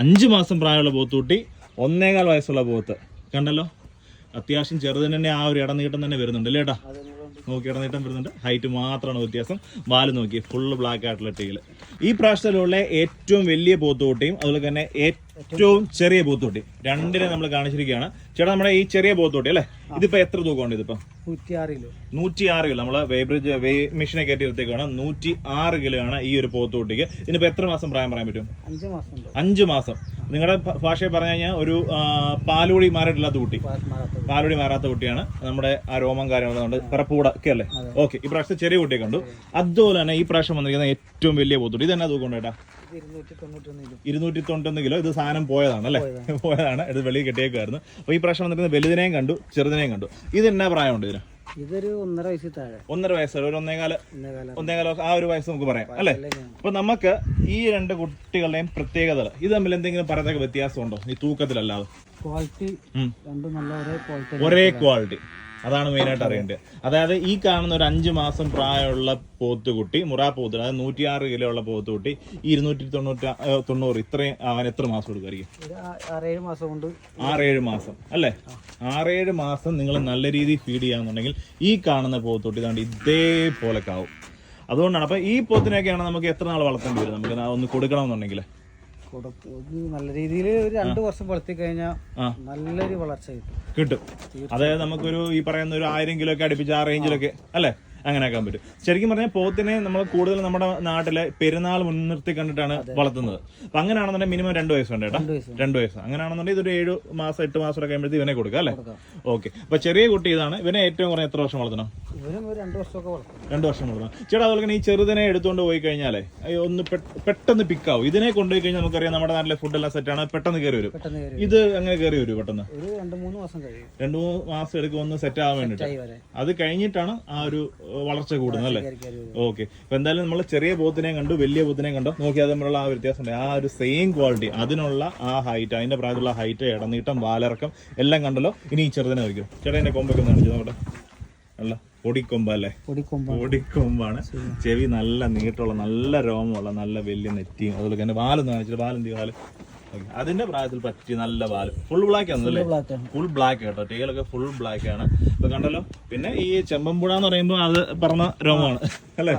അഞ്ച് മാസം പ്രായമുള്ള പോത്തുകുട്ടി ഒന്നേകാൽ വയസ്സുള്ള പോത്ത്. കണ്ടല്ലോ? അത്യാവശ്യം ചെറുതിന് തന്നെ ആ ഒരു ഇടനീട്ടം തന്നെ വരുന്നുണ്ട് അല്ലേ ഏട്ടാ? നോക്കി ഇടനീട്ടം വരുന്നുണ്ട്. ഹൈറ്റ് മാത്രമാണ് വ്യത്യാസം. വാൽ നോക്കി ഫുള്ള് ബ്ലാക്ക് ആയിട്ടുള്ള ടീൽ. ഈ പ്രാവശ്യത്തിലുള്ള ഏറ്റവും വലിയ പോത്തുകുട്ടിയും അതുപോലെ തന്നെ ഏറ്റവും ചെറിയ പോത്തുകുട്ടി രണ്ടിനെ നമ്മൾ കാണിച്ചിരിക്കുകയാണ്. ചേട്ടാ നമ്മുടെ ഈ ചെറിയ പോത്തുകുട്ടി അല്ലേ? ഇതിപ്പോ എത്ര തൂക്കമുണ്ട് ഇതിപ്പോ? നൂറ്റിയാറ് കിലോ. നൂറ്റി ആറ് കിലോ. നമ്മൾ വേബ്രിഡ്ജ് വേ മെഷീനെ കയറ്റിയെടുത്തേക്കാണ് നൂറ്റി ആറ് കിലോ ആണ് ഈ ഒരു പോത്തോട്ടിക്ക് ഇതിനിപ്പോ എത്ര മാസം പ്രായം പറയാൻ പറ്റും? അഞ്ച് മാസം അഞ്ച് മാസം. നിങ്ങളുടെ ഭാഷയെ ഭാഷയിൽ പറഞ്ഞു കഴിഞ്ഞാൽ ഒരു പാലുകൂടി മാറിയിട്ടില്ലാത്ത കുട്ടി. പാലുകൂടി മാറാത്ത കുട്ടിയാണ്. നമ്മുടെ ആ രോമം കാര്യങ്ങളുണ്ട് പിറപ്പൂട ഒക്കെ അല്ലേ? ഓക്കെ. ഈ പ്രാവശ്യത്തെ ചെറിയ കുട്ടിയെ കണ്ടു അതുപോലെ തന്നെ ഈ പ്രാവശ്യം വന്നിരിക്കുന്ന ഏറ്റവും വലിയ പോത്തോട്ടി ഇത് എന്നാ തൂക്കം ചേട്ടാ? ഇരുന്നൂറ്റി തൊണ്ണൂറ്റൊന്ന് കിലോ ഇത് സാധനം പോയതാണ് അല്ലേ? പോയതാണ്. ഇത് വെളിയിൽ കെട്ടിയേക്കുമായിരുന്നു അപ്പോൾ ഈ പ്രാവശ്യം വന്നിരിക്കുന്നത് വലുതിനെയും കണ്ടു ചെറുതിനെയും കണ്ടു. ഇത് എന്നാ പ്രായമുണ്ട് ഇതിന്? ഇതൊരു ഒന്നര വയസ്സിൽ താഴെ. ഒന്നര വയസ്സ് ഒരു ഒന്നേകാല ഒന്നേകാല ആ ഒരു വയസ്സ് നമുക്ക് പറയാം അല്ലേ? അപ്പൊ നമുക്ക് ഈ രണ്ട് കുട്ടികളുടെയും പ്രത്യേകത ഇത് തമ്മിൽ എന്തെങ്കിലും പറയത്തക്ക വ്യത്യാസമുണ്ടോ? ഈ തൂക്കത്തിലല്ലാതെ. ക്വാളിറ്റി ഉം. രണ്ടും നല്ല ഒരേ ക്വാളിറ്റി ഒരേ ക്വാളിറ്റി അതാണ് മെയിനായിട്ട് അറിയേണ്ടത്. അതായത് ഈ കാണുന്ന ഒരു അഞ്ച് മാസം പ്രായമുള്ള പോത്തുകുട്ടി മുറാ പോത്ത് അതായത് നൂറ്റിയാറ് കിലോ ഉള്ള പോത്തുകുട്ടി ഈ ഇരുന്നൂറ്റി തൊണ്ണൂറ്റി തൊണ്ണൂറ് ഇത്രയും അവൻ എത്ര മാസം എടുക്കുമായിരിക്കും മാസം കൊണ്ട് ആറേഴ് മാസം അല്ലേ? ആറേഴ് മാസം നിങ്ങൾ നല്ല രീതിയിൽ ഫീഡ് ചെയ്യാന്നുണ്ടെങ്കിൽ ഈ കാണുന്ന പോത്തുകുട്ടി ഇതാണ്ട് ഇതേപോലെ കാവും. അതുകൊണ്ടാണ് അപ്പൊ ഈ പോത്തിനെയൊക്കെയാണ് നമുക്ക് എത്ര നാൾ വളർത്തേണ്ടി വരും? നമുക്ക് ഒന്ന് കൊടുക്കണമെന്നുണ്ടെങ്കിൽ. കൊടുക്കും നല്ല രീതിയിൽ ഒരു രണ്ട് വർഷം വളർത്തി കഴിഞ്ഞാൽ. നല്ലൊരു വളർച്ച കിട്ടും. കിട്ടും. അതായത് നമുക്കൊരു ഈ പറയുന്ന ഒരു ആയിരം കിലോ ഒക്കെ അടുപ്പിച്ച് ആ റേഞ്ചിലൊക്കെ അല്ലേ? അങ്ങനെ ആക്കാൻ പറ്റും. ശരിക്കും പറഞ്ഞാൽ പോത്തിനെ നമ്മൾ കൂടുതൽ നമ്മുടെ നാട്ടിലെ പെരുന്നാൾ മുൻനിർത്തി കണ്ടിട്ടാണ് വളർത്തുന്നത്. അപ്പൊ അങ്ങനെയാണെന്നുണ്ടെങ്കിൽ മിനിമം രണ്ട് വയസ്സ് ഉണ്ട് കേട്ടോ രണ്ട് വയസ്സ് അങ്ങനെയാണെന്നുണ്ടെങ്കിൽ ഇതൊരു ഏഴ് മാസം എട്ട് മാസം ഒക്കെ കഴിയുമ്പോഴത്തേക്ക് ഇവനെ കൊടുക്കാം അല്ലേ. ഓക്കെ. അപ്പൊ ചെറിയ കുട്ടി ഇതാണ്. ഇവനെ ഏറ്റവും കുറഞ്ഞ എത്ര വർഷം വളർത്തണം? രണ്ട് വളർത്തും. വർഷം വളർത്തണം ചേട്ടാ അതുപോലെ തന്നെ ഈ ചെറുതിനെ എടുത്തുകൊണ്ട് പോയി കഴിഞ്ഞാലേ ഒന്ന് പെട്ടെന്ന് പിക്ക് ആവും. ഇതിനെ കൊണ്ടുപോയി കഴിഞ്ഞാൽ നമുക്കറിയാം നമ്മുടെ നാട്ടിലെ ഫുഡ് എല്ലാം സെറ്റ് ആണ്. പെട്ടെന്ന് കയറി വരും. ഇത് അങ്ങനെ കയറി വരും പെട്ടെന്ന്? രണ്ട് മൂന്ന് മാസം എടുക്കും ഒന്ന് സെറ്റ് ആവാൻ വേണ്ടിട്ട്. അത് കഴിഞ്ഞിട്ടാണ് ആ ഒരു വളർച്ച കൂടുന്നത് അല്ലേ? ഓക്കെ അപ്പൊ എന്തായാലും നമ്മൾ ചെറിയ പോത്തിനെയും കണ്ടു വലിയ പോത്തിനെയും കണ്ടു. നോക്കി അത് തമ്മിലുള്ള ആ വ്യത്യാസം ഉണ്ട്. ആ ഒരു സെയിം ക്വാളിറ്റി അതിനുള്ള ആ ഹൈറ്റ് അതിന്റെ പ്രായത്തിലുള്ള ഹൈറ്റ് ഇടനീട്ടം വാലിറക്കം എല്ലാം കണ്ടല്ലോ. ഇനി ഈ ചെറുതിനെ വയ്ക്കും ചേട്ടാ എന്റെ കൊമ്പൊക്കെ ഒന്ന് കാണിച്ചു നോക്കട്ടെ. അല്ല. പൊടിക്കൊമ്പ അല്ലേ പൊടിക്കൊമ്പ പൊടിക്കൊമ്പാണ് ചെവി നല്ല നീട്ടുള്ള നല്ല രോമമുള്ള നല്ല വലിയ നെറ്റിയും അതുപോലെ തന്നെ വാലെന്ന് കാണിച്ചിട്ട് വാലെന്തി വാൽ അതിന്റെ പ്രായത്തിൽ പറ്റി നല്ല വാൽ. ഫുൾ ബ്ലാക്ക് ആണല്ലേ ബ്ലാക്ക് ആണ്. ഫുൾ ബ്ലാക്ക് കേട്ടോ ടീലൊക്കെ ഫുൾ ബ്ലാക്ക് ആണ്. ഇപ്പൊ കണ്ടല്ലോ? പിന്നെ ഈ ചെമ്പമ്പുഴ എന്ന് പറയുമ്പോൾ അത് പറഞ്ഞ രോമമാണ്. അല്ലേ?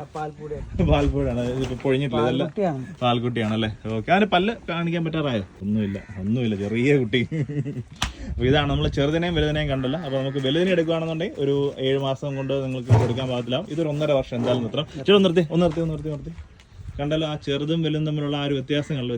പാൽപ്പുഴയാണ് ഇതിപ്പോ പൊഴിഞ്ഞിട്ടില്ല. ഇതല്ല? കുട്ടിയാണ് പാൽക്കുട്ടിയാണല്ലേ ഓക്കെ. അതിന് പല്ല് കാണിക്കാൻ പറ്റാറായോ? ഒന്നുമില്ല. ഒന്നുമില്ല. ചെറിയ കുട്ടി. അപ്പൊ ഇതാണ് നമ്മൾ ചെറുതിനെയും വലുതിനെയും കണ്ടല്ല. അപ്പൊ നമുക്ക് വലുതിനെ എടുക്കുകയാണെന്നുണ്ടെങ്കിൽ ഒരു ഏഴ് മാസം കൊണ്ട് നിങ്ങൾക്ക് കൊടുക്കാൻ പാകത്തില്ല. ഇതൊരു ഒന്നര വർഷം എന്തായാലും നിർത്തണം. ചെറു നിർത്തി. ഒന്ന് നിർത്തി ഒന്ന് നിർത്തി നിർത്തി. കണ്ടല്ലോ? ആ ചെറുതും വലുതും തമ്മിലുള്ള ആ ഒരു വ്യത്യാസം കണ്ടല്ലോ?